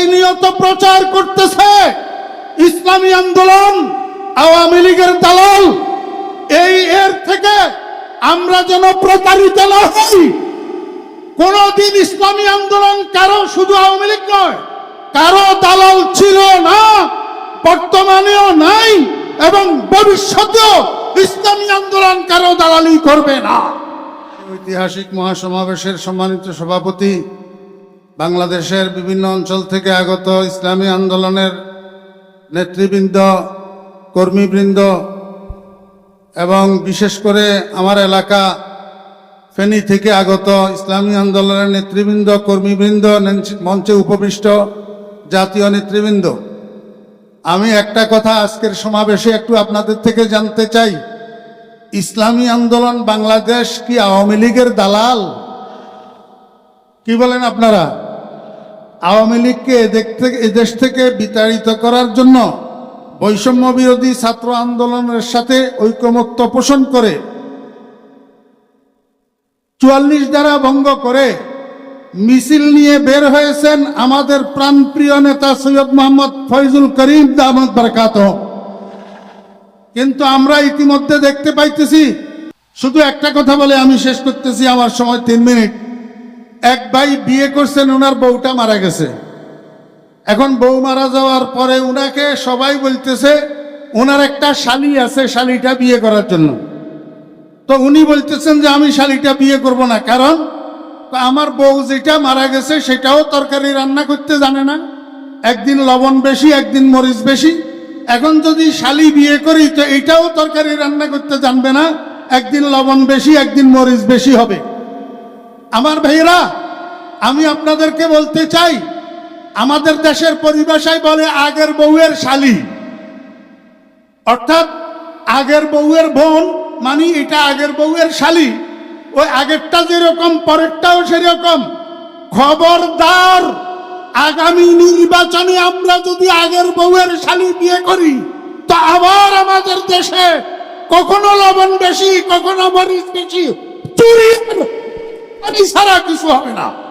প্রতিনিয়ত প্রচার করতেছে ইসলামী আন্দোলন, আওয়ামী লীগের দালাল। এই এর থেকে আমরা যেন প্রতারিত না হই। কোনদিন ইসলামী আন্দোলন কারও শুধু আওয়ামী লীগ নয়, কারও দালাল ছিল না, বর্তমানেও নাই এবং ভবিষ্যতেও ইসলামী আন্দোলন কারও দালালি করবে না। ঐতিহাসিক মহাসমাবেশের সম্মানিত সভাপতি বাংলাদেশের বিভিন্ন অঞ্চল থেকে আগত ইসলামী আন্দোলনের নেতৃবৃন্দ, কর্মীবৃন্দ এবং বিশেষ করে আমার এলাকা ফেনী থেকে আগত ইসলামী আন্দোলনের নেতৃবৃন্দ, কর্মীবৃন্দ মঞ্চে উপবিষ্ট জাতীয় নেতৃবৃন্দ। আমি একটা কথা আজকের সমাবেশে একটু আপনাদের থেকে জানতে চাই। ইসলামী আন্দোলন বাংলাদেশ কি আওয়ামী লীগের দালাল? কি বলেন আপনারা? আওয়ামী লীগকে এদেশ থেকে এদেশ থেকে বিতাড়িত করার জন্য বৈষম্য বিরোধী ছাত্র আন্দোলনের সাথে ঐকমত্য পোষণ করে চুয়াল্লিশ দ্বারা ভঙ্গ করে মিছিল নিয়ে বের হয়েছেন আমাদের প্রাণপ্রিয় নেতা সৈয়দ মোহাম্মদ ফয়জুল করিম দামদ বরকাত কিন্তু আমরা ইতিমধ্যে দেখতে পাইতেছি, শুধু একটা কথা বলে আমি শেষ করতেছি, আমার সময় তিন মিনিট। এক ভাই বিয়ে করছেন ওনার বউটা মারা গেছে। এখন বউ মারা যাওয়ার পরে উনাকে সবাই বলতেছে ওনার একটা শালি আছে, শালিটা বিয়ে করার জন্য। তো উনি বলতেছেন যে, আমি শালিটা বিয়ে করব না। কারণ আমার বউ যেটা মারা গেছে, সেটাও তরকারি রান্না করতে জানে না। একদিন লবণ বেশি, একদিন মরিচ বেশি। এখন যদি শালি বিয়ে করি, তো এটাও তরকারি রান্না করতে জানবে না। একদিন লবণ বেশি, একদিন মরিচ বেশি হবে। আমার ভাইরা আমি আপনাদেরকে বলতে চাই, আমাদের দেশের পরিভাষায় বলে আগের বউয়ের শালি। অর্থাৎ আগের বউয়ের বোন মানে এটা আগের বউয়ের শালি। ওই আগেরটা যেরকম, পরেরটাও সেরকম। খবরদার, আগামী নির্বাচনে আমরা যদি আগের বউয়ের শালি বিয়ে করি, তো আবার আমাদের দেশে কখনো লবণ বেশি, কখনো মরিচ বেশি। চুরি ছাড়া কিছু হবে না।